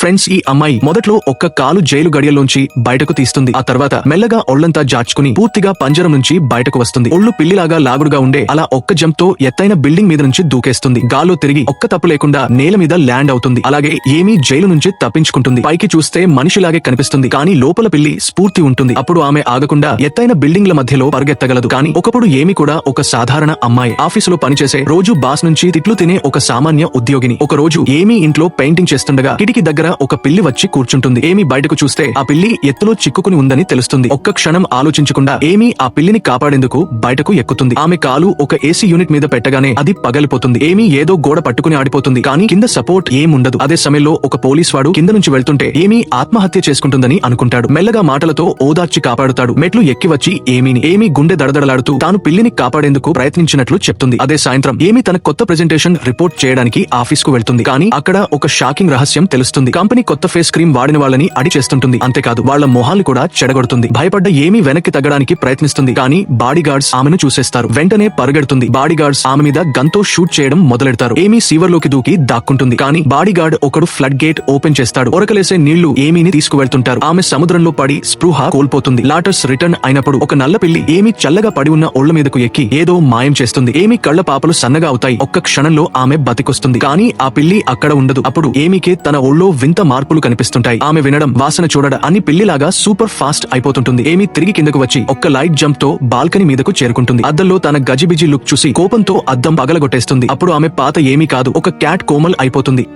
Friends ఈ అమ్మాయి మొదట్లో ఒక్క కాలు జైలు గడియల్లోంచి బయటకు తీస్తుంది. ఆ తర్వాత మెల్లగా ఒళ్ళంతా జార్చుకుని పూర్తిగా పంజరం నుంచి బయటకు వస్తుంది. ఒళ్ళు పిల్లిలాగా లాగుడుగా ఉండే అలా ఒక్క జంప్తో ఎత్తైన బిల్డింగ్ మీద నుంచి దూకేస్తుంది. గాల్లో తిరిగి ఒక్క తప్పు లేకుండా నేల మీద ల్యాండ్ అవుతుంది. అలాగే ఏమీ జైలు నుంచి తప్పించుకుంటుంది. పైకి చూస్తే మనిషిలాగే కనిపిస్తుంది. కానీ లోపల పిల్లి స్ఫూర్తి ఉంటుంది. అప్పుడు ఆమె ఆగకుండా ఎత్తైన బిల్డింగ్ల మధ్యలో పరిగెత్తగలదు. కానీ ఒకప్పుడు ఏమి కూడా ఒక సాధారణ అమ్మాయి. ఆఫీసులో పనిచేసే రోజు బాస్ నుంచి తిట్లు తినే ఒక సామాన్య ఉద్యోగిని. ఒక రోజు ఏమీ ఇంట్లో పెయింటింగ్ చేస్తుండగా కిటికీ దగ్గర ఒక పిల్లి వచ్చి కూర్చుంటుంది. ఏమీ బయటకు చూస్తే ఆ పిల్లి ఎత్తులో చిక్కుకుని ఉందని తెలుస్తుంది. ఒక్క క్షణం ఆలోచించకుండా ఏమి ఆ పిల్లిని కాపాడేందుకు బయటకు ఎక్కుతుంది. ఆమె కాలు ఒక ఏసీ యూనిట్ మీద పెట్టగానే అది పగలిపోతుంది. ఏమి ఏదో గోడ పట్టుకుని ఆడిపోతుంది. కానీ కింద సపోర్ట్ ఏముండదు. అదే సమయంలో ఒక పోలీస్ వాడు కింద నుంచి వెళ్తుంటే ఏమీ ఆత్మహత్య చేసుకుంటుందని అనుకుంటాడు. మెల్లగా మాటలతో ఓదార్చి కాపాడుతాడు. మెట్లు ఎక్కి వచ్చి ఏమీని ఏమీ గుండె దడదడలాడుతూ తాను పిల్లిని కాపాడేందుకు ప్రయత్నించినట్లు చెప్తుంది. అదే సాయంత్రం ఏమి తన కొత్త ప్రెజెంటేషన్ రిపోర్ట్ చేయడానికి ఆఫీస్కు వెళ్తుంది. కానీ అక్కడ ఒక షాకింగ్ రహస్యం తెలుస్తుంది. కంపెనీ కొత్త ఫేస్ క్రీమ్ వాడిన వాళ్ళని అడి చేస్తుంటుంది. అంతేకాదు వాళ్ళ మొహాలు కూడా చెడగొడుతుంది. భయపడ్డ ఏమీ వెనక్కి తగ్గడానికి ప్రయత్నిస్తుంది. కానీ బాడీ గార్డ్స్ ఆమెను చూసేస్తారు. వెంటనే పరుగెడుతుంది. బాడీ గార్డ్స్ ఆమె మీద గన్తో షూట్ చేయడం మొదలెడతారు. ఏమీ సీవర్లోకి దూకి దాక్కుంటుంది. కానీ బాడీ గార్డ్ ఒకడు ఫ్లడ్ గేట్ ఓపెన్ చేస్తాడు. ఒరకలేసే నీళ్ళు ఏమీని తీసుకువెళ్తుంటారు. ఆమె సముద్రంలో పడి స్పృహ కోల్పోతుంది. లాటర్స్ రిటర్న్ అయినప్పుడు ఒక నల్ల పిల్లి ఏమి చల్లగా పడి ఉన్న ఒళ్ళ మీదకు ఎక్కి ఏదో మాయం చేస్తుంది. ఏమి కళ్ళ పాపలు సన్నగా అవుతాయి. ఒక్క క్షణంలో ఆమె బతికొస్తుంది. కానీ ఆ పిల్లి అక్కడ ఉండదు. అప్పుడు ఏమీకే తన ఒళ్ళో వింత మార్పులు కనిపిస్తుంటాయి. ఆమె వినడం వాసన చూడడం అని పిల్లిలాగా సూపర్ ఫాస్ట్ అయిపోతుంటుంది. ఏమీ తిరిగి కిందకు వచ్చి ఒక్క లైట్ జంప్తో బాల్కనీ మీదకు చేరుకుంటుంది. అద్దంలో తన గజిబిజి లుక్ చూసి కోపంతో అద్దం పగలగొట్టేస్తుంది. అప్పుడు ఆమె పాత ఏమీ కాదు ఒక క్యాట్ కోమల్ అయిపోతుంది.